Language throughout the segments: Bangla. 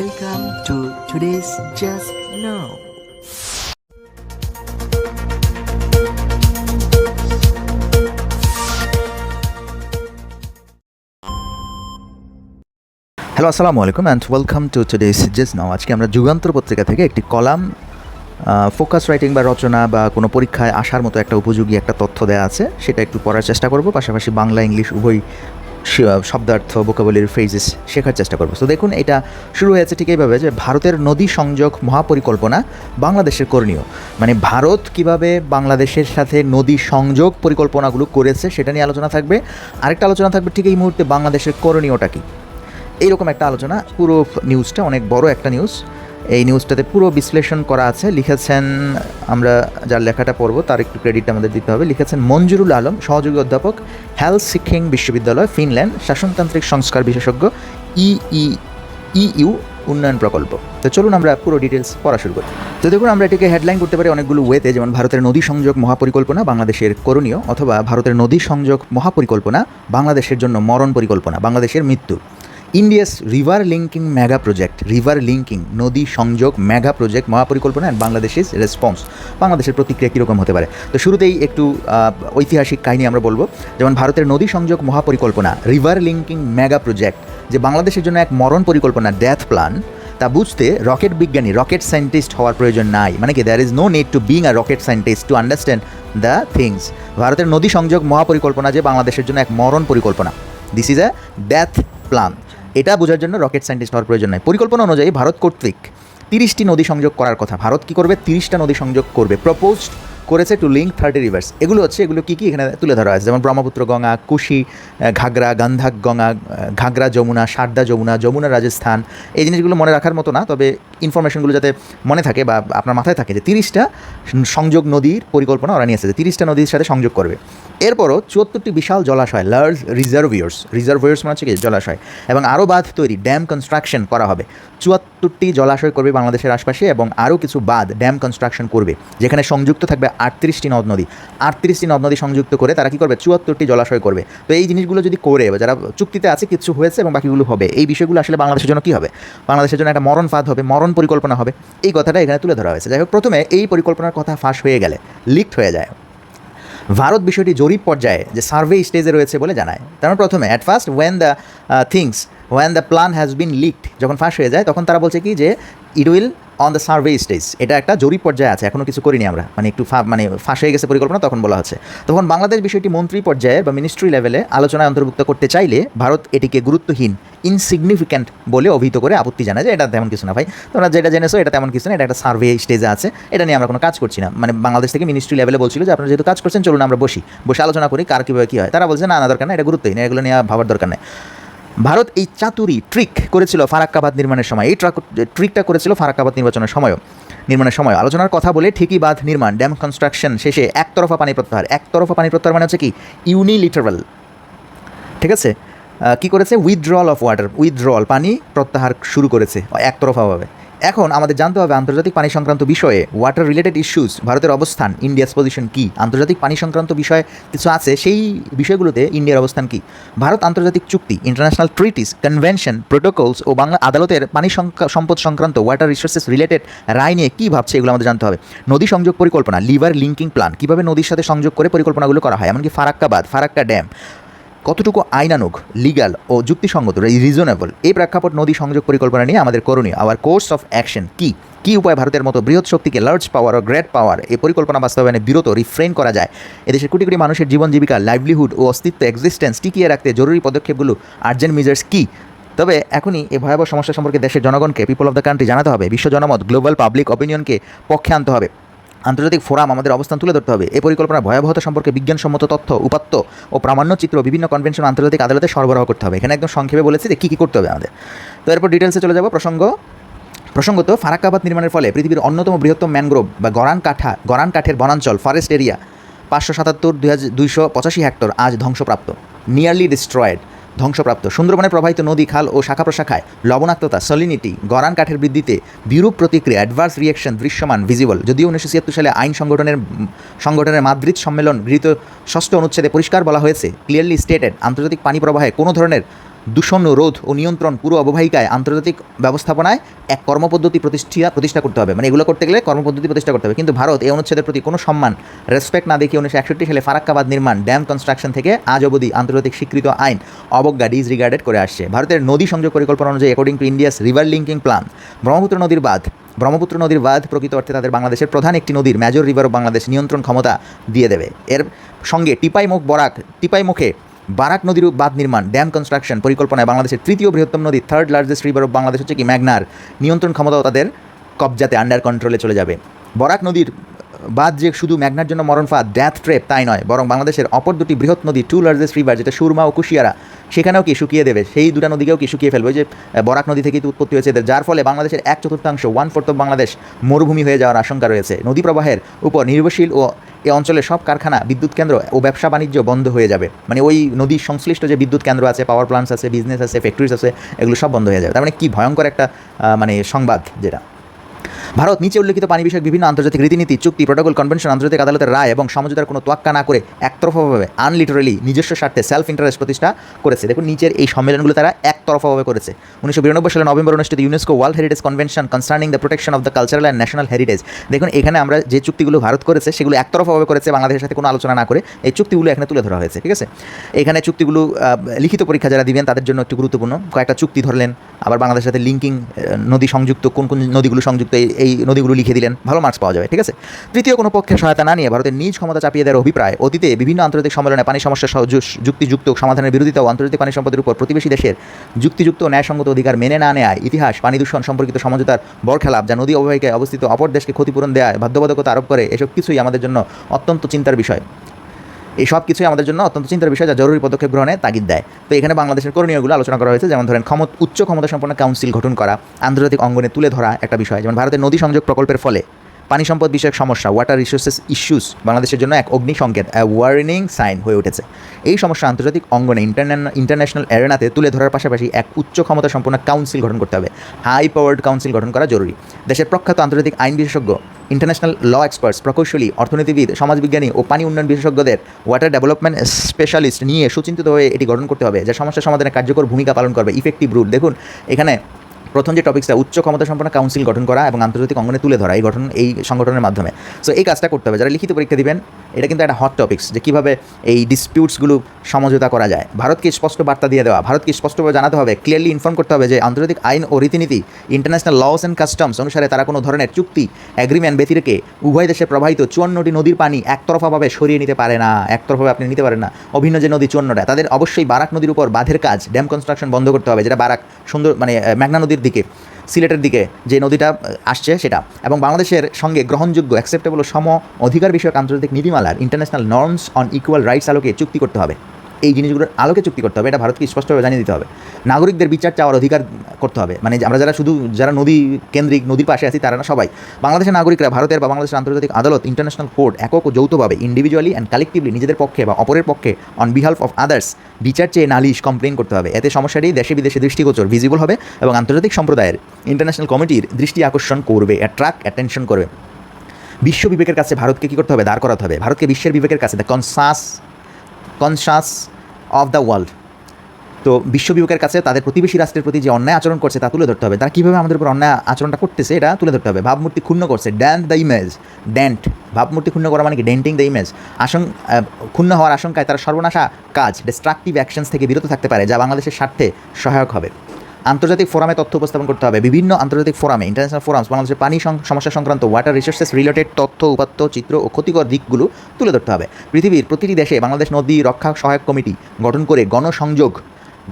Welcome to today's Just Now. Hello আসসালামু আলাইকুম and welcome to today's just now আজকে আমরা যুগান্তর পত্রিকা থেকে একটি কলাম ফোকাস রাইটিং বা রচনা বা কোনো পরীক্ষায় আসার মতো একটা উপযোগী একটা তথ্য দেওয়া আছে, সেটা একটু পড়ার চেষ্টা করব পাশাপাশি বাংলা, ইংলিশ উভয় শব্দার্থ ভোকাবলির ফ্রেজেস শেখার চেষ্টা করব। তো দেখুন, এটা শুরু হয়েছে ঠিক এইভাবে যে ভারতের নদী সংযোগ মহাপরিকল্পনা বাংলাদেশের করণীয়। মানে ভারত কীভাবে বাংলাদেশের সাথে নদী সংযোগ পরিকল্পনাগুলো করেছে সেটা নিয়ে আলোচনা থাকবে। আরেকটা আলোচনা থাকবে ঠিক এই মুহূর্তে বাংলাদেশের করণীয়টা কী। এইরকম একটা আলোচনা, পুরো নিউজটা অনেক বড় একটা নিউজ এই নিউজটাতে পুরো বিশ্লেষণ করা আছে। লিখেছেন, আমরা যার লেখাটা পড়ব, তার একটু ক্রেডিট আমাদের দিতে হবে। লিখেছেন, মঞ্জুরুল আলম, সহযোগী অধ্যাপক হেলথ সিকিং বিশ্ববিদ্যালয় ফিনল্যান্ড শাসনতান্ত্রিক সংস্কার বিশেষজ্ঞ ইই ইইউ উন্নয়ন প্রকল্প। তো চলুন আমরা পুরো ডিটেলস পড়া শুরু করি। তো দেখুন, আমরা এটিকে হেডলাইন করতে পারি অনেকগুলো ওয়েতে যেমন ভারতের নদী সংযোগ মহাপরিকল্পনা, বাংলাদেশের করণীয়, অথবা ভারতের নদী সংযোগ মহাপরিকল্পনা, বাংলাদেশের জন্য মরণ পরিকল্পনা, বাংলাদেশের মৃত্যু। India's river linking mega project, river linking, নদী সংযোগ মেগা প্রজেক্ট মহাপরিকল্পনা অ্যান্ড বাংলাদেশের রেসপন্স বাংলাদেশের প্রতিক্রিয়া কীরকম হতে পারে? তো শুরুতেই একটু ঐতিহাসিক কাহিনী আমরা বলব, যেমন ভারতের নদী সংযোগ মহাপরিকল্পনা, রিভার লিঙ্কিং মেগা প্রজেক্ট, যে বাংলাদেশের জন্য এক মরণ পরিকল্পনা ডেথ প্ল্যান তা বুঝতে রকেট বিজ্ঞানী, রকেট সায়েন্টিস্ট হওয়ার প্রয়োজন নাই। মানে কি there is no need to being a rocket scientist to understand the things ভারতের নদী সংযোগ মহাপরিকল্পনা যে বাংলাদেশের জন্য এক মরণ পরিকল্পনা। This is a death plan এটা বোঝার জন্য রকেট সায়েন্টিস্ট হওয়ার প্রয়োজন নাই। পরিকল্পনা অনুযায়ী ভারত কর্তৃক তিরিশটি নদী সংযোগ করার কথা। ভারত কি করবে? তিরিশটা নদী সংযোগ করবে। প্রপোজড করেছে টু লিঙ্ক থার্টি রিভার্স এগুলো হচ্ছে, এগুলো কী কী এখানে তুলে ধরা আছে যেমন ব্রহ্মপুত্র গঙ্গা, কুশি ঘাগরা, গান্ধাক গঙ্গা ঘাগরা যমুনা, সারদা যমুনা যমুনা রাজস্থান, এই জিনিসগুলো মনে রাখার মতো না, তবে ইনফরমেশনগুলো যাতে মনে থাকে বা আপনার মাথায় থাকে যে তিরিশটা সংযোগ নদীর পরিকল্পনা ওরা নিয়ে এসেছে। তিরিশটা নদীর সাথে সংযোগ করবে। এরপরও চুয়াত্তরটি বিশাল জলাশয় লার্জ রিজার্ভিয়ার্স রিজার্ভিয়ার্স মানে হচ্ছে কি? জলাশয়। এবং আরও বাঁধ তৈরি ড্যাম কনস্ট্রাকশন করা হবে। চুয়াত্তরটি জলাশয় করবে বাংলাদেশের আশপাশে এবং আরও কিছু বাঁধ ড্যাম কনস্ট্রাকশন করবে, যেখানে সংযুক্ত থাকবে আটত্রিশটি নদ নদী। আটত্রিশটি নদ নদী সংযুক্ত করে তারা কি করবে? চুয়াত্তরটি জলাশয় করবে। তো এই জিনিসগুলো যদি করে যারা চুক্তিতে আছে, কিছু হয়েছে এবং বাকিগুলো হবে, এই বিষয়গুলো আসলে বাংলাদেশের জন্য কী হবে? বাংলাদেশের জন্য একটা মরণ ফাঁদ হবে, মরণ পরিকল্পনা হবে। এই কথাটা এখানে তুলে ধরা হয়েছে। যাই হোক, প্রথমে এই পরিকল্পনার কথা ফাঁস হয়ে গেলে লিকড হয়ে যায়। ভারত বিষয়টি জরিপ পর্যায়ে যে সার্ভে স্টেজে রয়েছে বলে জানায়। তার মানে প্রথমে at first when the things when the plan has been leaked যখন ফাঁস হয়ে যায়, তখন তারা বলছে কি যে it will on the survey stage এটা একটা জরিপ পর্যায়ে আছে এখনও কিছু করিনি আমরা। মানে একটু মানে ফাঁস হয়ে গেছে পরিকল্পনা, তখন বলা হচ্ছে। তখন বাংলাদেশ বিষয়টি মন্ত্রী পর্যায়ে বা মিনিস্ট্রি লেভেলে আলোচনায় অন্তর্ভুক্ত করতে চাইলে ভারত এটিকে গুরুত্বহীন ইনসিগনিফিক্যান্ট বলে অভিহিত করে আপত্তি জানায় যে এটা তেমন কিছু না ভাই। তোমরা যেটা জেনেছো, এটা তেমন কিছু না, এটা একটা সার্ভে স্টেজে আছে, এটা নিয়ে আমরা কোনো কাজ করছি না। মানে বাংলাদেশ থেকে মিনিস্ট্রি লেভেলে বলছিল যে আপনারা যেহেতু কাজ করছেন, চলুন আমরা বসি। বসে আলোচনা করি, কার কীভাবে কী হয়। তারা বলছে, না না, দরকার না এটা গুরুত্বহীন, এগুলো নিয়ে ভাবার দরকার নেই। ভারত এই চাতুরি ট্রিক করেছিল ফারাক্কাবাদ নির্মাণের সময়। এই ট্রাক ট্রিকটা করেছিল ফারাক্কাবাদ নির্বাচনের সময়ও। নির্মাণের সময় আলোচনার কথা বলে ঠিকই বাঁধ নির্মাণ ড্যাম কনস্ট্রাকশন শেষে একতরফা পানি প্রত্যাহার। একতরফা পানি প্রত্যাহার মানে হচ্ছে কি? ইউনিলিটারাল ঠিক আছে? কি করেছে? উইথড্রল অফ ওয়াটার উইথড্রল পানি প্রত্যাহার শুরু করেছে। একতরফাভাবে। এখন আমাদের জানতে হবে আন্তর্জাতিক পানি সংক্রান্ত বিষয়ে ওয়াটার রিলেটেড ইস্যুস ভারতের অবস্থান ইন্ডিয়াস পজিশন কি, আন্তর্জাতিক পানি সংক্রান্ত বিষয়ে কিছু আছে, সেই বিষয়গুলোতে ইন্ডিয়ার অবস্থান কি? ভারত আন্তর্জাতিক চুক্তি ইন্টারন্যাশনাল ট্রিটিস কনভেনশন প্রোটোকলস ও বাংলা আদালতের পানি সম্পদ সংক্রান্ত ওয়াটার রিসোর্সেস রিলেটেড রায় নিয়ে কী ভাবছে এগুলো আমাদের জানতে হবে। নদী সংযোগ পরিকল্পনা লিভার লিঙ্কিং প্ল্যান কীভাবে নদীর সাথে সংযোগ করে পরিকল্পনাগুলো করা হয়, এমনকি ফারাক্কাবাদ, ফারাক্কা ড্যাম কতটুকু আইনানুগ লিগাল ও যুক্তিসঙ্গত রিজনেবল এই প্রেক্ষাপট নদী সংযোগ পরিকল্পনা নিয়ে আমাদের করণীয়। আওয়ার কোর্স অফ অ্যাকশন কি? কি উপায় ভারতের মতো বৃহৎ শক্তিকে লার্জ পাওয়ার ও গ্রেট পাওয়ার এই পরিকল্পনা বাস্তবায়নে বিরত রিফ্রেন করা যায়? এদেশের কোটি কোটি মানুষের জীবন জীবিকা লাইভলিহুড ও অস্তিত্ব এক্সিস্টেন্স টিকিয়ে রাখতে জরুরি পদক্ষেপগুলো আর্জেন্ট মেজার্স কি? তবে এখনই এই ভয়াবহ সমস্যা সম্পর্কে দেশের জনগণকে পিপল অফ দ্য কান্ট্রি জানাতে হবে। বিশ্ব জনমত গ্লোবাল পাবলিক অপিনিয়নকে পক্ষে আনতে হবে। আন্তর্জাতিক ফোরাম আমাদের অবস্থান তুলে ধরতে হবে। এই পরিকল্পনার ভয়াবহতা সম্পর্কে বিজ্ঞানসম্মত তথ্য, উপাত্ত ও প্রামাণ্য চিত্র বিভিন্ন কনভেনশন আন্তর্জাতিক আদালতে সরবরাহ করতে হবে। এখানে একদম সংক্ষেপে বলেছি যে কী কী করতে হবে আমাদের। তো এরপর ডিটেলসে চলে যাব, প্রসঙ্গ। প্রসঙ্গত, ফারাক্কাবাদ নির্মাণের ফলে পৃথিবীর অন্যতম বৃহত্তম ম্যানগ্রোভ বা গরান কাঠা, গরান কাঠের বনাঞ্চল ফরেস্ট এরিয়া পাঁচশো সাতাত্তর দুই হাজার দুইশো পঁচাশি হেক্টর আজ ধ্বংসপ্রাপ্ত। নিয়ারলি ডিস্ট্রয়েড ধ্বংসপ্রাপ্ত। সুন্দরবনে প্রবাহিত নদী, খাল ও শাখা প্রশাখায় লবণাক্ততা, সলিনিটি গরান কাঠের বৃদ্ধিতে বিরূপ প্রতিক্রিয়া অ্যাডভার্স রিয়েকশন দৃশ্যমান ভিজিবল যদিও উনিশশো ছিয়াত্তর সালে আইন সংগঠনের সংগঠনের মাদ্রিদ সম্মেলন গৃহীত ষষ্ঠ অনুচ্ছেদে পরিষ্কার বলা হয়েছে ক্লিয়ারলি স্টেটেড আন্তর্জাতিক পানি প্রবাহে কোনো ধরনের দূষণ, রোধ ও নিয়ন্ত্রণ পুরো অববাহিকায় আন্তর্জাতিক ব্যবস্থাপনায় এক কর্মপদ্ধতি প্রতিষ্ঠা প্রতিষ্ঠা করতে হবে। মানে এগুলো করতে গেলে কর্মপদ্ধতি প্রতিষ্ঠা করতে হবে। কিন্তু ভারত এই অনুচ্ছেদের প্রতি কোনো সম্মান রেসপেক্ট না দেখিয়ে উনিশশো একষট্টি সালে ফারাক্কাবাদ নির্মাণ ড্যাম কনস্ট্রাকশন থেকে আজ অবধি আন্তর্জাতিক স্বীকৃত আইন অবজ্ঞা ডিসরিগার্ডেড করে আসছে। ভারতের নদী সংযোগ পরিকল্পনা অনুযায়ী according to India's river linking plan Brahmaputra নদীর বাঁধ, ব্রহ্মপুত্র নদীর বাঁধ প্রকৃত অর্থে তাদের বাংলাদেশের প্রধান একটি নদীর মেজর রিভার অফ বাংলাদেশ নিয়ন্ত্রণ ক্ষমতা দিয়ে দেবে। এর সঙ্গে টিপাই মুখ বরাক টিপাই মুখে বারাক নদীর বাঁধ নির্মাণ ড্যাম কনস্ট্রাকশন পরিকল্পনায় বাংলাদেশের তৃতীয় বৃহত্তম নদী third largest river of Bangladesh হচ্ছে কি ম্যাগনার নিয়ন্ত্রণ ক্ষমতাও তাদের কবজাতে আন্ডার কন্ট্রোলে চলে যাবে। বরাক নদীর বাদ যে শুধু ম্যাগনার জন্য মরণ ফাঁদ ড্যাথ ট্রেপ তাই নয়, বরং বাংলাদেশের অপর দুটি বৃহৎ নদী টু লার্জেস্ট রিভার যেটা সুরমা ও কুশিয়ারা, সেখানেও কি শুকিয়ে দেবে? সেই দুটা নদীকেও কি শুকিয়ে ফেলবে? যে বরাক নদী থেকে উৎপত্তি হয়েছে? যার ফলে বাংলাদেশের এক চতুর্থাংশ ওয়ান ফোর্থ বাংলাদেশ মরুভূমি হয়ে যাওয়ার আশঙ্কা রয়েছে। নদী প্রবাহের উপর নির্ভরশীল ও এ অঞ্চলের সব কারখানা, বিদ্যুৎ কেন্দ্র ও ব্যবসা বাণিজ্য বন্ধ হয়ে যাবে। মানে ওই নদীর সংশ্লিষ্ট যে বিদ্যুৎ কেন্দ্র আছে পাওয়ার প্লান্টস আছে বিজনেস আছে ফ্যাক্টরিজ আছে, এগুলো সব বন্ধ হয়ে যাবে। তার মানে কি ভয়ঙ্কর একটা মানে সংবাদ যেটা। ভারত নিচে উল্লেখিত পানি বিষয়ক বিভিন্ন আন্তর্জাতিক রীতিনীতি, চুক্তি, প্রোটোকল, কনভেনশন, আন্তর্জাতিক আদালতের রায় এবং সমঝোতার কোনো তোয়াক্কা না করে একতরফাভাবে আনলিটারালি নিজস্ব স্বার্থে সেলফ ইন্টারেস্ট প্রতিষ্ঠা করেছে। দেখুন, নিচের এই সম্মেলনগুলো তারা একতরফাভাবে করেছে। উনিশশো বিরানব্বই সালে নভেম্বর অনুষ্ঠিত UNESCO world heritage convention concerning the protection of the cultural and national heritage দেখুন, এখানে আমরা যে চুক্তিগুলো ভারত করেছে, সেগুলো একতরফাভাবে করেছে বাংলাদেশের সাথে কোনো আলোচনা না করে। এই চুক্তিগুলো এখানে তুলে ধরা হয়েছে, ঠিক আছে? এখানে চুক্তিগুলো লিখিত পরীক্ষা যারা দিবেন, তাদের জন্য একটু গুরুত্বপূর্ণ। কয়েকটা চুক্তি ধরলেন, আবার বাংলাদেশের সাথে লিঙ্কিং নদী সংযুক্ত, কোন কোন নদীগুলো সংযুক্ত, এই- এই নদীগুলো লিখে দিলেন, ভালো মার্কস পাওয়া যাবে, ঠিক আছে? তৃতীয় কোনো পক্ষের সহায়তা না নিয়ে ভারতের নিজ ক্ষমতা চাপিয়ে দেওয়ার অভিপ্রায়, অতীতে বিভিন্ন আন্তর্জাতিক সম্মেলনে পানি সমস্যা সহ যুক্তিযুক্ত সমাধানের বিরোধিতা ও আন্তর্জাতিক পানি সম্পদের উপর প্রতিবেশী দেশের যুক্তিযুক্ত ন্যায়সঙ্গত অধিকার মেনে না নেয় ইতিহাস, পানি দূষণ সম্পর্কিত সমঝোতার বরখেলাপ যা নদী অববাহিকায় অবস্থিত অপর দেশকে ক্ষতিপূরণ দেয় বাধ্যবাধকতা আরোপ করে, এসব কিছুই আমাদের জন্য অত্যন্ত চিন্তার বিষয়। এই সব কিছুই আমাদের জন্য অত্যন্ত চিন্তার বিষয় যা জরুরি পদক্ষেপ গ্রহণে তাগিদ দেয়। তো এখানে বাংলাদেশের করণীয়গুলো আলোচনা করা হয়েছে, যেমন ধরেন ক্ষমত, উচ্চ ক্ষমতা সম্পন্ন কাউন্সিল গঠন করা, আন্তর্জাতিক অঙ্গনে তুলে ধরা একটা বিষয়, যেমন ভারতের নদী সংযোগ প্রকল্পের ফলে। পানি সম্পদ বিষয়ক সমস্যা ওয়াটার রিসোর্সেস ইস্যুস বাংলাদেশের জন্য এক অগ্নি সংকেত ওয়ার্নিং সাইন হয়ে উঠেছে। এই সমস্যা আন্তর্জাতিক অঙ্গনে ইন্টারন্যাশনাল অ্যারেনাতে তুলে ধরার পাশাপাশি এক উচ্চ ক্ষমতা সম্পন্ন কাউন্সিল গঠন করতে হবে। হাই পাওয়ার্ড কাউন্সিল গঠন করা জরুরি। দেশের প্রখ্যাত আন্তর্জাতিক আইন বিশেষজ্ঞ ইন্টারন্যাশনাল ল এক্সপার্টস প্রকৌশলী, অর্থনীতিবিদ, সমাজবিজ্ঞানী ও পানি উন্নয়ন বিশেষজ্ঞদের ওয়াটার ডেভেলপমেন্ট স্পেশালিস্ট নিয়ে সুচিন্তিত হয়ে এটি গঠন করতে হবে, যা সমস্যা সমাধানে কার্যকর ভূমিকা পালন করবে। ইফেক্টিভ রুল দেখুন, এখানে প্রথম যে টপিক্সটা উচ্চ ক্ষমতা সম্পন্ন কাউন্সিল গঠন করা এবং আন্তর্জাতিক অঙ্গনে তুলে ধরা, এই গঠন, এই সংগঠনের মাধ্যমে। সো এই কাজটা করতে হবে। যারা লিখিত পরীক্ষা দিবেন, এটা কিন্তু একটা হট টপিক্স যে কীভাবে এই ডিসপিউটসগুলো সমঝোতা করা যায়। ভারতকে স্পষ্ট বার্তা দিয়ে দেওয়া, ভারতকে স্পষ্টভাবে জানাতে হবে ক্লিয়ারলি ইনফর্ম করতে হবে যে আন্তর্জাতিক আইন ও রীতিনীতি ইন্টারন্যাশনাল লস অ্যান্ড কাস্টমস অনুসারে তারা কোনো ধরনের চুক্তি অ্যাগ্রিমেন্ট ব্যতিরেকে উভয় দেশে প্রবাহিত চুয়ান্নটি নদীর পানি একতরফাভাবে সরিয়ে নিতে পারে না, একতরফাভাবে আপনি নিতে পারেন না। অভিন্ন যে নদী চুয়ান্নটা, তাদের অবশ্যই বারাক নদীর উপর বাঁধের কাজ ড্যাম কনস্ট্রাকশন বন্ধ করতে হবে, যেটা বারাক সুন্দর মানে মেঘনা নদীর দিকে, সিলেটের দিকে যে নদীটা আসছে সেটা। এবং বাংলাদেশের সঙ্গে গ্রহণযোগ্য অ্যাকসেপ্টেবল সম অধিকার বিষয়ক আন্তর্জাতিক নীতিমালার international norms on equal rights আলোকে চুক্তি করতে হবে। এই জিনিসগুলোর আলোকে চুক্তি করতে হবে, এটা ভারতকে স্পষ্টভাবে জানিয়ে দিতে হবে। নাগরিকদের বিচার চাওয়ার অধিকার করতে হবে। মানে আমরা যারা শুধু, যারা নদী কেন্দ্রিক, নদীর পাশে আছি তারা না, সবাই। বাংলাদেশের নাগরিকরা, ভারতের বা বাংলাদেশের আন্তর্জাতিক আদালত ইন্টারন্যাশনাল কোর্ট একক ও যৌথভাবে ইন্ডিভিজুয়ালি অ্যান্ড কালেকটিভলি নিজেদের পক্ষে বা অপরের পক্ষে অন বিহাল্ফ অফ আদার্স বিচার চেয়ে নালিশ কমপ্লেন করতে হবে। এতে সমস্যাটি দেশে বিদেশে দৃষ্টিগোচর ভিজিবল হবে এবং আন্তর্জাতিক সম্প্রদায়ের ইন্টারন্যাশনাল কমিটির দৃষ্টি আকর্ষণ করবে অ্যাট্রাক্ট অ্যাটেনশন করবে। বিশ্ব বিবেকের কাছে ভারতকে কী করতে হবে? দাঁড় করাতে হবে। ভারতকে বিশ্বের বিবেকের কাছে the conscious conscious of the world তো বিশ্ব বিভাগের কাছে তাদের প্রতিবেশী রাষ্ট্রের প্রতি যে অন্যায় আচরণ করছে তা তুলে ধরতে হবে। তারা কীভাবে আমাদের উপর অন্যায় আচরণটা করতেছে এটা তুলে ধরতে হবে। ভাবমূর্তি ক্ষুণ্ণ করছে। ড্যান্ট দ্য ইমেজ ড্যান্ট ভাবমূর্তি ক্ষুণ্ণ করা মানে কি? ডেন্টিং দ্য ইমেজ আহ, ক্ষুণ্ণ হওয়ার আশঙ্কায় তারা সর্বনাশা কাজ ডিস্ট্রাকটিভ অ্যাকশনস থেকে বিরত থাকতে পারে যা বাংলাদেশের স্বার্থে সহায়ক হবে। আন্তর্জাতিক ফোরামে তথ্য উপস্থাপন করতে হবে। বিভিন্ন আন্তর্জাতিক ফোরামে ইন্টারন্যাশনাল ফোরামস বাংলাদেশের পানি সমস্যা সংক্রান্ত ওয়াটার রিসোর্সেস রিলেটেড তথ্য, উপাত্ত, চিত্র ও ক্ষতিকর দিকগুলো তুলে ধরতে হবে। পৃথিবীর প্রতিটি দেশে বাংলাদেশ নদী রক্ষা সহায়ক কমিটি গঠন করে গণসংযোগ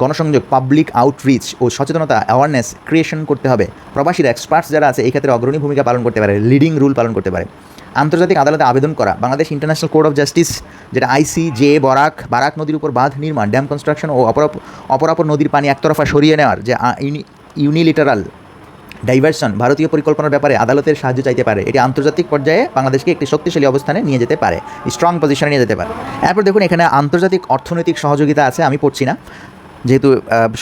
গণসংযোগ পাবলিক আউটরিচ ও সচেতনতা অ্যাওয়ারনেস ক্রিয়েশন করতে হবে। প্রবাসীর এক্সপার্টস যারা আছে এই ক্ষেত্রে অগ্রণী ভূমিকা পালন করতে পারে লিডিং রুল পালন করতে পারে। আন্তর্জাতিক আদালতে আবেদন করা, Bangladesh international court of justice যেটা আইসি জে বরাক বারাক নদীর উপর বাঁধ নির্মাণ ড্যাম কনস্ট্রাকশন ও অপর অপরাপর নদীর পানি একতরফা সরিয়ে নেওয়ার, যে ইউনিলিটারাল ডাইভার্সন ভারতীয় পরিকল্পনার ব্যাপারে আদালতের সাহায্য চাইতে পারে। এটি আন্তর্জাতিক পর্যায়ে বাংলাদেশকে একটি শক্তিশালী অবস্থানে নিয়ে যেতে পারে স্ট্রং পজিশনে নিয়ে যেতে পারে। এরপর দেখুন, এখানে আন্তর্জাতিক অর্থনৈতিক সহযোগিতা আছে, আমি পড়ছি না। যেহেতু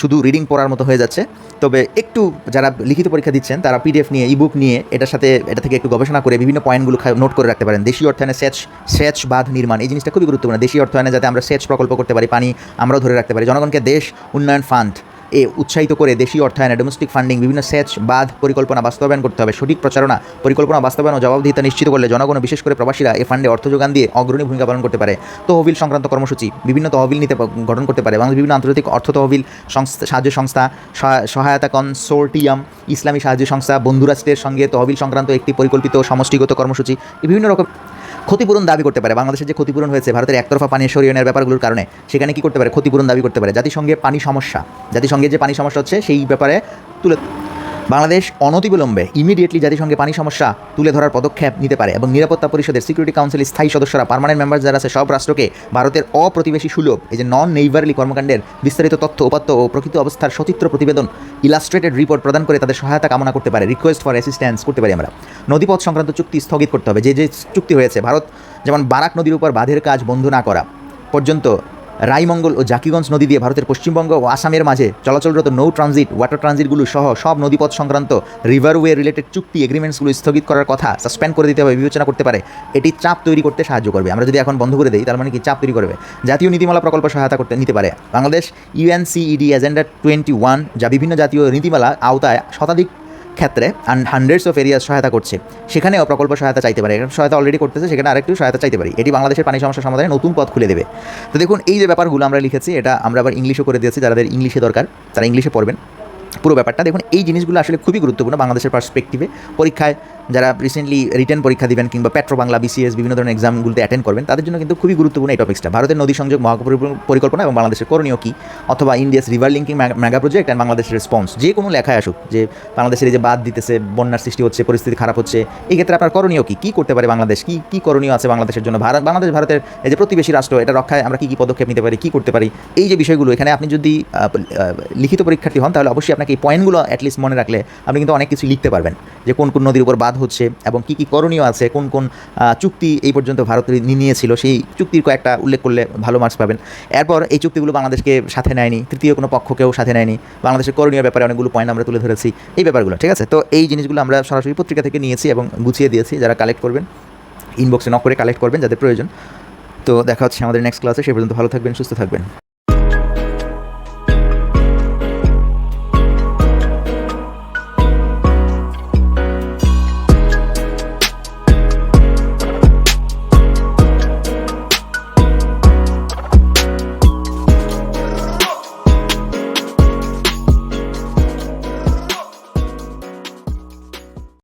শুধু রিডিং পড়ার মতো হয়ে যাচ্ছে, তবে একটু যারা লিখিত পরীক্ষা দিচ্ছেন, তারা পিডিএফ নিয়ে ইবুক নিয়ে, এটার সাথে, এটা থেকে একটু গবেষণা করে বিভিন্ন পয়েন্টগুলো নোট করে রাখতে পারেন। দেশীয় অর্থায়নে সেচ সেচ বাঁধ নির্মাণ, এই জিনিসটা খুবই গুরুত্বপূর্ণ। দেশীয় অর্থায়নে যাতে আমরা সেচ প্রকল্প করতে পারি, পানি আমরাও ধরে রাখতে পারি। জনগণকে দেশ উন্নয়ন ফান্ড এ উৎসাহিত করে দেশীয় অর্থায়নে ডোমেস্টিক ফান্ডিং বিভিন্ন সেচ বাঁধ পরিকল্পনা বাস্তবায়ন করতে হবে। সঠিক প্রচারণা, পরিকল্পনা বাস্তবায়ন ও জবাবদিহিতা নিশ্চিত করলে জনগণ বিশেষ করে প্রবাসীরা এই ফান্ডে অর্থ যোগান দিয়ে অগ্রণী ভূমিকা পালন করতে পারে। তহবিল সংক্রান্ত কর্মসূচি, বিভিন্ন তহবিল নিতে গঠন করতে পারে। বাংলাদেশ বিভিন্ন আন্তর্জাতিক অর্থ তহবিল সাহায্য সংস্থা সহায়- সহায়তা কনসোর্টিয়াম, ইসলামী সাহায্য সংস্থা, বন্ধুরাষ্ট্রের সঙ্গে তহবিল সংক্রান্ত একটি পরিকল্পিত সমষ্টিগত কর্মসূচি বিভিন্ন রকম ক্ষতিপূরণ দাবি করতে পারে। বাংলাদেশের যে ক্ষতিপূরণ হয়েছে, ভারতের একতরফা পানি সরিয়ে নেওয়ার ব্যাপারগুলোর কারণে, সেখানে কি করতে পারে? ক্ষতিপূরণ দাবি করতে পারে। জাতিসংঘে পানি সমস্যা। জাতিসংঘের যে পানি সমস্যা হচ্ছে, সেই ব্যাপারে তুলে বাংলাদেশ অনতিবিলম্বে ইমিডিয়েটলি জাতিসংঘে পানি সমস্যা তুলে ধরার পদক্ষেপ নিতে পারে এবং নিরাপত্তা পরিষদের সিকিউরিটি কাউন্সিলের স্থায়ী সদস্যরা পার্মানেন্ট মেম্বার যারা আছে, সব রাষ্ট্রকে ভারতের অপ্রতিবেশী সুলভ, এই যে নন নেইভারলি কর্মকাণ্ডের বিস্তারিত তথ্য, উপাত্ত ও প্রকৃত অবস্থার সচিত্র প্রতিবেদন ইলাস্ট্রেটেড রিপোর্ট প্রদান করে তাদের সহায়তা কামনা করতে পারে রিকোয়েস্ট ফর অ্যাসিস্ট্যান্স করতে পারি আমরা। নদীপথ সংক্রান্ত চুক্তি স্থগিত করতে হবে, যে যে চুক্তি হয়েছে, ভারত যেমন বারাক নদীর উপর বাঁধের কাজ বন্ধ না করা পর্যন্ত রায়মঙ্গল ও জাকিগঞ্জ নদী দিয়ে ভারতের পশ্চিমবঙ্গ ও আসামের মাঝে চলাচলরত নৌ ট্রানজিট ওয়াটার ট্রানজিটগুলো সহ সব নদীপথ সংক্রান্ত রিভারওয়ে রিলেটেড চুক্তি এগ্রিমেন্টসগুলো স্থগিত করার কথা সাসপেন্ড করে দিতে হবে, বিবেচনা করতে পারে। এটি চাপ তৈরি করতে সাহায্য করবে। আমরা যদি এখন বন্ধ করে দিই, তার মানে কি চাপ তৈরি করবে? জাতীয় নীতিমালা প্রকল্প সহায়তা করতে, নিতে পারে। Bangladesh UNCED agenda twenty one যা বিভিন্ন জাতীয় নীতিমালা আওতায় শতাধিক ক্ষেত্রে হান্ড্রেডস অফ এরিয়া সহায়তা করছে। সেখানেও প্রকল্প সহায়তা চাইতে পারে। সহায়তা অলরেডি করতেছে, সেখানে আরেকটু সহায়তা চাইতে পারি। এটি বাংলাদেশের পানি সমস্যা সমাধানে নতুন পথ খুলে দেবে। তো দেখুন, এই যে ব্যাপারগুলো আমরা লিখেছি, এটা আমরা আবার ইংলিশও করে দিয়েছি, যাদের ইংলিশে দরকার, তারা ইংলিশে পড়বেন। পুরো ব্যাপারটা দেখুন, এই জিনিসগুলো আসলে খুবই গুরুত্বপূর্ণ বাংলাদেশের পার্সপেক্টিভে পরীক্ষায় যারা রিসেন্টলি রিটার্ন পরীক্ষা দিবেন কিংবা পেট্রো বাংলা বিসিএস বিভিন্ন ধরনের এক্সামগুলোতে অ্যাটেন্ড করবেন, তাদের জন্য কিন্তু খুবই গুরুত্বপূর্ণ এই টপিক্সটা ভারতের নদী সংযোগ পরিকল্পনা এবং বাংলাদেশের করণীয় কী? অথবা India's river linking mega project and বাংলাদেশের রেসপন্স যে কোনো লেখায় আসুক, যে বাংলাদেশের এই যে বাদ দিতেছে, বন্যার সৃষ্টি হচ্ছে, পরিস্থিতি খারাপ হচ্ছে, এই ক্ষেত্রে আপনার করণীয় কী? কী করতে পারে বাংলাদেশ? কী কী করণীয় আছে বাংলাদেশের জন্য? ভারত, বাংলাদেশ, ভারতের এই যে প্রতিবেশী রাষ্ট্র, এটা রক্ষায় আমরা কী কী পদক্ষেপ নিতে পারি, কী করতে পারি? এই যে বিষয়গুলো, এখানে আপনি যদি লিখিত পরীক্ষার্থী হন, তাহলে অবশ্যই আপনাকে এই পয়েন্টগুলো অ্যাটলিস্ট মনে রাখলে আপনি কিন্তু অনেক কিছু লিখতে পারবেন যে কোন কোন নদীর উপর বাদ হচ্ছে এবং কী কী করণীয় আছে, কোন কোন চুক্তি এই পর্যন্ত ভারত নিয়েছিল, সেই চুক্তির কয়েকটা উল্লেখ করলে ভালো মার্কস পাবেন। এরপর এই চুক্তিগুলো বাংলাদেশকে সাথে নেয়নি, তৃতীয় কোনো পক্ষকেও সাথে নেয়নি, বাংলাদেশের করণীয় ব্যাপারে অনেকগুলো পয়েন্ট আমরা তুলে ধরেছি, এই ব্যাপারগুলো, ঠিক আছে? তো এই জিনিসগুলো আমরা সরাসরি পত্রিকা থেকে নিয়েছি এবং গুছিয়ে দিয়েছি, যারা কালেক্ট করবেন ইনবক্সে নক করে কালেক্ট করবেন, যাদের প্রয়োজন। তো দেখা হচ্ছে আমাদের নেক্সট ক্লাসে সে পর্যন্ত ভালো থাকবেন, সুস্থ থাকবেন।